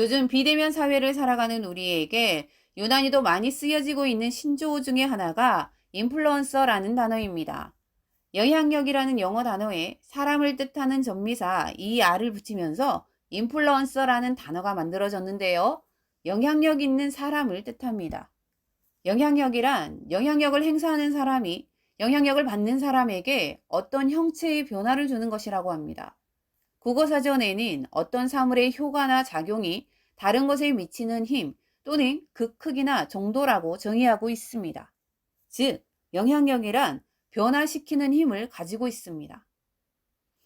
요즘 비대면 사회를 살아가는 우리에게 유난히도 많이 쓰여지고 있는 신조어 중에 하나가 인플루언서라는 단어입니다. 영향력이라는 영어 단어에 사람을 뜻하는 전미사 ER을 붙이면서 인플루언서라는 단어가 만들어졌는데요. 영향력 있는 사람을 뜻합니다. 영향력이란 영향력을 행사하는 사람이 영향력을 받는 사람에게 어떤 형체의 변화를 주는 것이라고 합니다. 국어사전에는 어떤 사물의 효과나 작용이 다른 것에 미치는 힘 또는 그 크기나 정도라고 정의하고 있습니다. 즉, 영향력이란 변화시키는 힘을 가지고 있습니다.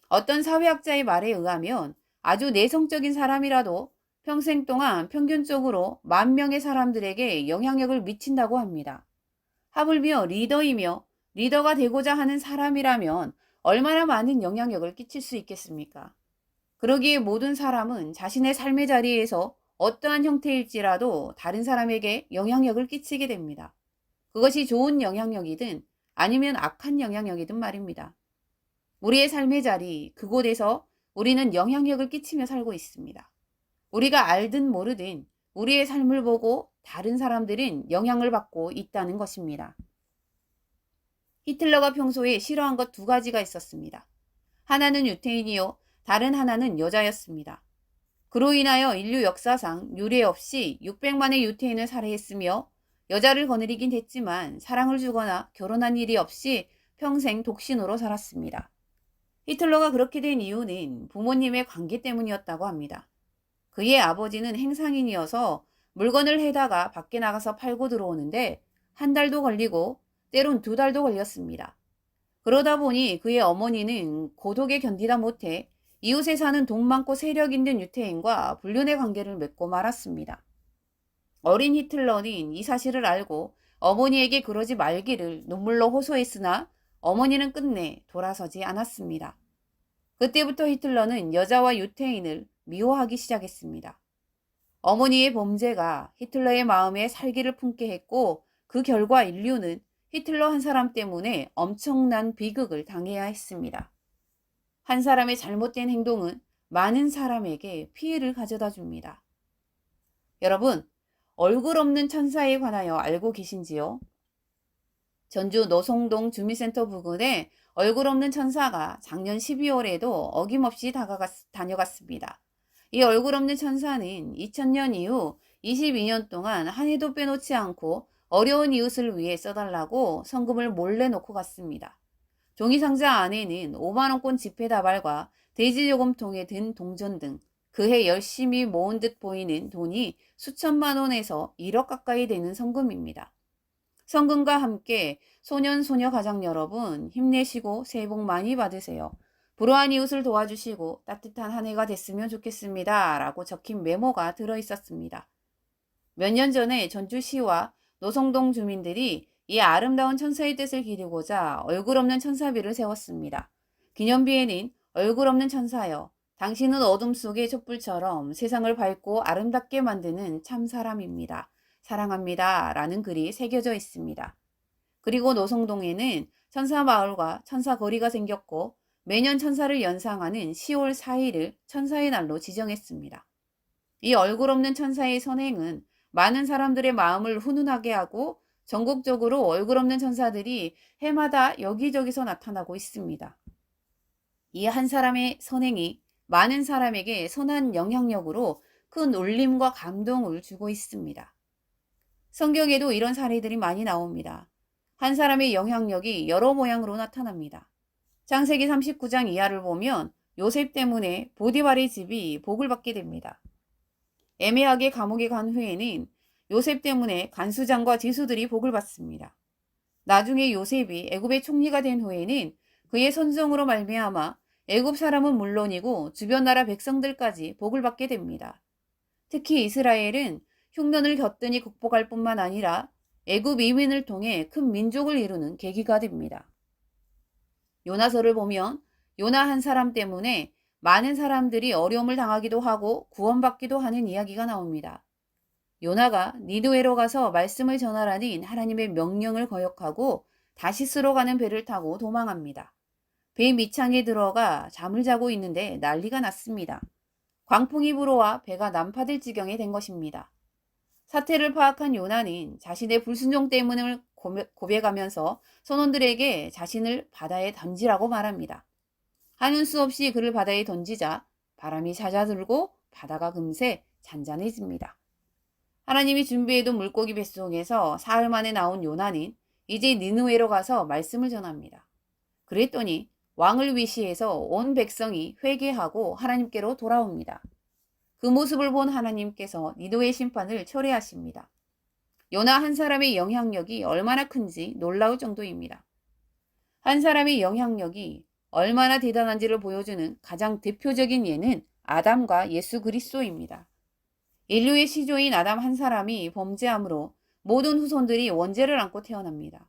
어떤 사회학자의 말에 의하면 아주 내성적인 사람이라도 평생 동안 평균적으로 만 명의 사람들에게 영향력을 미친다고 합니다. 하물며 리더이며 리더가 되고자 하는 사람이라면 얼마나 많은 영향력을 끼칠 수 있겠습니까? 그러기에 모든 사람은 자신의 삶의 자리에서 어떠한 형태일지라도 다른 사람에게 영향력을 끼치게 됩니다. 그것이 좋은 영향력이든 아니면 악한 영향력이든 말입니다. 우리의 삶의 자리, 그곳에서 우리는 영향력을 끼치며 살고 있습니다. 우리가 알든 모르든 우리의 삶을 보고 다른 사람들은 영향을 받고 있다는 것입니다. 히틀러가 평소에 싫어한 것 두 가지가 있었습니다. 하나는 유태인이요, 다른 하나는 여자였습니다. 그로 인하여 인류 역사상 유례 없이 600만의 유태인을 살해했으며 여자를 거느리긴 했지만 사랑을 주거나 결혼한 일이 없이 평생 독신으로 살았습니다. 히틀러가 그렇게 된 이유는 부모님의 관계 때문이었다고 합니다. 그의 아버지는 행상인이어서 물건을 해다가 밖에 나가서 팔고 들어오는데 한 달도 걸리고 때론 두 달도 걸렸습니다. 그러다 보니 그의 어머니는 고독에 견디다 못해 이웃에 사는 돈 많고 세력 있는 유태인과 불륜의 관계를 맺고 말았습니다. 어린 히틀러는 이 사실을 알고 어머니에게 그러지 말기를 눈물로 호소했으나 어머니는 끝내 돌아서지 않았습니다. 그때부터 히틀러는 여자와 유태인을 미워하기 시작했습니다. 어머니의 범죄가 히틀러의 마음에 살기를 품게 했고 그 결과 인류는 히틀러 한 사람 때문에 엄청난 비극을 당해야 했습니다. 한 사람의 잘못된 행동은 많은 사람에게 피해를 가져다 줍니다. 여러분, 얼굴 없는 천사에 관하여 알고 계신지요? 전주 노송동 주민센터 부근에 얼굴 없는 천사가 작년 12월에도 어김없이 다가갔, 다녀갔습니다. 이 얼굴 없는 천사는 2000년 이후 22년 동안 한 해도 빼놓지 않고 어려운 이웃을 위해 써달라고 성금을 몰래 놓고 갔습니다. 종이 상자 안에는 5만원권 지폐 다발과 돼지요금통에 든 동전 등 그해 열심히 모은 듯 보이는 돈이 수천만 원에서 1억 가까이 되는 성금입니다. 성금과 함께 소년 소녀 가장 여러분 힘내시고 새해 복 많이 받으세요. 불우한 이웃을 도와주시고 따뜻한 한 해가 됐으면 좋겠습니다. 라고 적힌 메모가 들어 있었습니다. 몇 년 전에 전주시와 노성동 주민들이 이 아름다운 천사의 뜻을 기리고자 얼굴 없는 천사비를 세웠습니다. 기념비에는 얼굴 없는 천사여, 당신은 어둠 속의 촛불처럼 세상을 밝고 아름답게 만드는 참 사람입니다. 사랑합니다. 라는 글이 새겨져 있습니다. 그리고 노성동에는 천사 마을과 천사 거리가 생겼고 매년 천사를 연상하는 10월 4일을 천사의 날로 지정했습니다. 이 얼굴 없는 천사의 선행은 많은 사람들의 마음을 훈훈하게 하고 전국적으로 얼굴 없는 천사들이 해마다 여기저기서 나타나고 있습니다. 이 한 사람의 선행이 많은 사람에게 선한 영향력으로 큰 울림과 감동을 주고 있습니다. 성경에도 이런 사례들이 많이 나옵니다. 한 사람의 영향력이 여러 모양으로 나타납니다. 창세기 39장 이하를 보면 요셉 때문에 보디발의 집이 복을 받게 됩니다. 애매하게 감옥에 간 후에는 요셉 때문에 간수장과 지수들이 복을 받습니다. 나중에 요셉이 애굽의 총리가 된 후에는 그의 선정으로 말미암아 애굽 사람은 물론이고 주변 나라 백성들까지 복을 받게 됩니다. 특히 이스라엘은 흉년을 곁더니 극복할 뿐만 아니라 애굽 이민을 통해 큰 민족을 이루는 계기가 됩니다. 요나서를 보면 요나 한 사람 때문에 많은 사람들이 어려움을 당하기도 하고 구원받기도 하는 이야기가 나옵니다. 요나가 니드웨로 가서 말씀을 전하라는 하나님의 명령을 거역하고 다시스로 가는 배를 타고 도망합니다. 배 밑창에 들어가 잠을 자고 있는데 난리가 났습니다. 광풍이 불어와 배가 난파될 지경에 된 것입니다. 사태를 파악한 요나는 자신의 불순종 때문을 고백하면서 선원들에게 자신을 바다에 던지라고 말합니다. 하는 수 없이 그를 바다에 던지자 바람이 잦아들고 바다가 금세 잔잔해집니다. 하나님이 준비해둔 물고기 뱃속에서 사흘 만에 나온 요나는 이제 니누에로 가서 말씀을 전합니다. 그랬더니 왕을 위시해서 온 백성이 회개하고 하나님께로 돌아옵니다. 그 모습을 본 하나님께서 니도의 심판을 철회하십니다. 요나 한 사람의 영향력이 얼마나 큰지 놀라울 정도입니다. 한 사람의 영향력이 얼마나 대단한지를 보여주는 가장 대표적인 예는 아담과 예수 그리스도입니다. 인류의 시조인 아담 한 사람이 범죄함으로 모든 후손들이 원죄를 안고 태어납니다.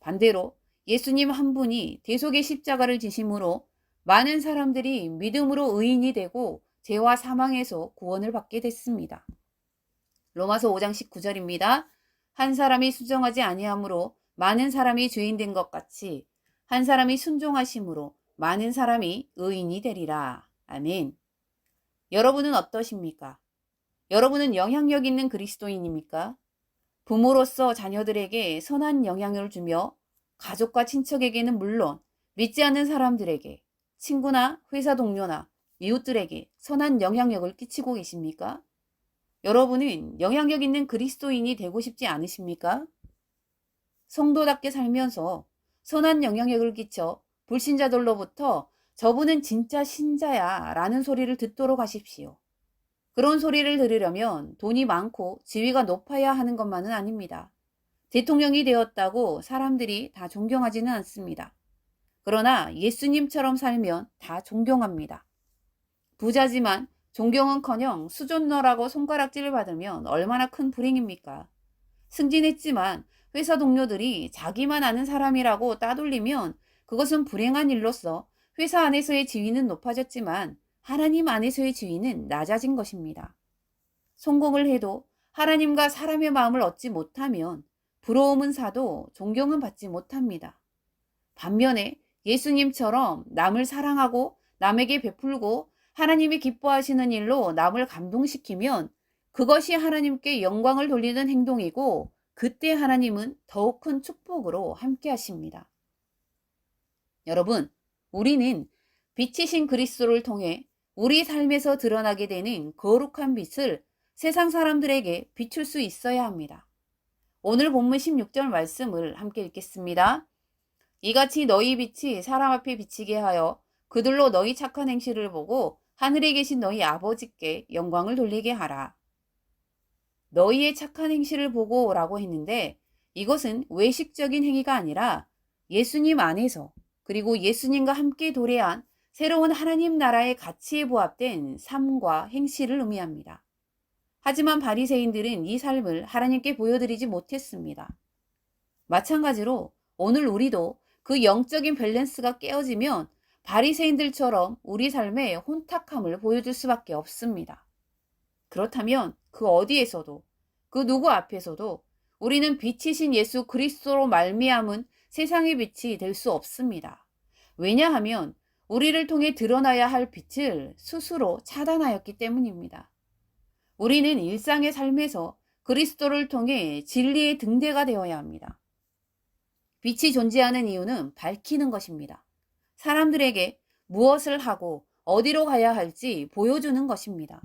반대로 예수님 한 분이 대속의 십자가를 지심으로 많은 사람들이 믿음으로 의인이 되고 죄와 사망에서 구원을 받게 됐습니다. 로마서 5장 19절입니다. 한 사람이 수정하지 아니함으로 많은 사람이 죄인 된 것 같이 한 사람이 순종하심으로 많은 사람이 의인이 되리라. 아멘. 여러분은 어떠십니까? 여러분은 영향력 있는 그리스도인입니까? 부모로서 자녀들에게 선한 영향을 주며 가족과 친척에게는 물론 믿지 않는 사람들에게 친구나 회사 동료나 이웃들에게 선한 영향력을 끼치고 계십니까? 여러분은 영향력 있는 그리스도인이 되고 싶지 않으십니까? 성도답게 살면서 선한 영향력을 끼쳐 불신자들로부터 저분은 진짜 신자야 라는 소리를 듣도록 하십시오. 그런 소리를 들으려면 돈이 많고 지위가 높아야 하는 것만은 아닙니다. 대통령이 되었다고 사람들이 다 존경하지는 않습니다. 그러나 예수님처럼 살면 다 존경합니다. 부자지만 존경은커녕 수존너라고 손가락질을 받으면 얼마나 큰 불행입니까? 승진했지만 회사 동료들이 자기만 아는 사람이라고 따돌리면 그것은 불행한 일로서 회사 안에서의 지위는 높아졌지만 하나님 안에서의 지위는 낮아진 것입니다. 성공을 해도 하나님과 사람의 마음을 얻지 못하면 부러움은 사도 존경은 받지 못합니다. 반면에 예수님처럼 남을 사랑하고 남에게 베풀고 하나님이 기뻐하시는 일로 남을 감동시키면 그것이 하나님께 영광을 돌리는 행동이고 그때 하나님은 더욱 큰 축복으로 함께 하십니다. 여러분, 우리는 빛이신 그리스도를 통해 우리 삶에서 드러나게 되는 거룩한 빛을 세상 사람들에게 비출 수 있어야 합니다. 오늘 본문 16절 말씀을 함께 읽겠습니다. 이같이 너희 빛이 사람 앞에 비치게 하여 그들로 너희 착한 행실을 보고 하늘에 계신 너희 아버지께 영광을 돌리게 하라. 너희의 착한 행실을 보고 라고 했는데 이것은 외식적인 행위가 아니라 예수님 안에서 그리고 예수님과 함께 도래한 새로운 하나님 나라의 가치에 부합된 삶과 행실을 의미합니다. 하지만 바리새인들은 이 삶을 하나님께 보여드리지 못했습니다. 마찬가지로 오늘 우리도 그 영적인 밸런스가 깨어지면 바리새인들처럼 우리 삶의 혼탁함을 보여줄 수밖에 없습니다. 그렇다면 그 어디에서도 그 누구 앞에서도 우리는 빛이신 예수 그리스도로 말미암은 세상의 빛이 될 수 없습니다. 왜냐하면 우리를 통해 드러나야 할 빛을 스스로 차단하였기 때문입니다. 우리는 일상의 삶에서 그리스도를 통해 진리의 등대가 되어야 합니다. 빛이 존재하는 이유는 밝히는 것입니다. 사람들에게 무엇을 하고 어디로 가야 할지 보여주는 것입니다.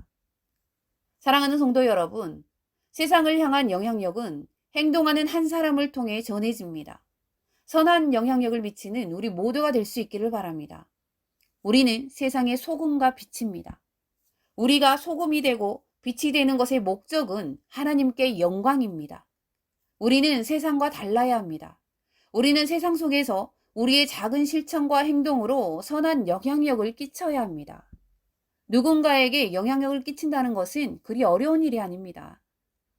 사랑하는 성도 여러분, 세상을 향한 영향력은 행동하는 한 사람을 통해 전해집니다. 선한 영향력을 미치는 우리 모두가 될 수 있기를 바랍니다. 우리는 세상의 소금과 빛입니다. 우리가 소금이 되고 빛이 되는 것의 목적은 하나님께 영광입니다. 우리는 세상과 달라야 합니다. 우리는 세상 속에서 우리의 작은 실천과 행동으로 선한 영향력을 끼쳐야 합니다. 누군가에게 영향력을 끼친다는 것은 그리 어려운 일이 아닙니다.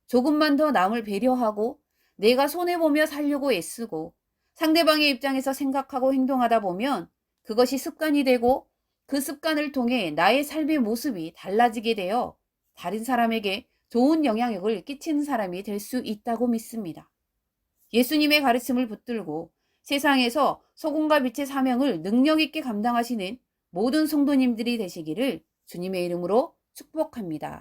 조금만 더 남을 배려하고 내가 손해보며 살려고 애쓰고 상대방의 입장에서 생각하고 행동하다 보면 그것이 습관이 되고 그 습관을 통해 나의 삶의 모습이 달라지게 되어 다른 사람에게 좋은 영향력을 끼치는 사람이 될 수 있다고 믿습니다. 예수님의 가르침을 붙들고 세상에서 소금과 빛의 사명을 능력 있게 감당하시는 모든 성도님들이 되시기를 주님의 이름으로 축복합니다.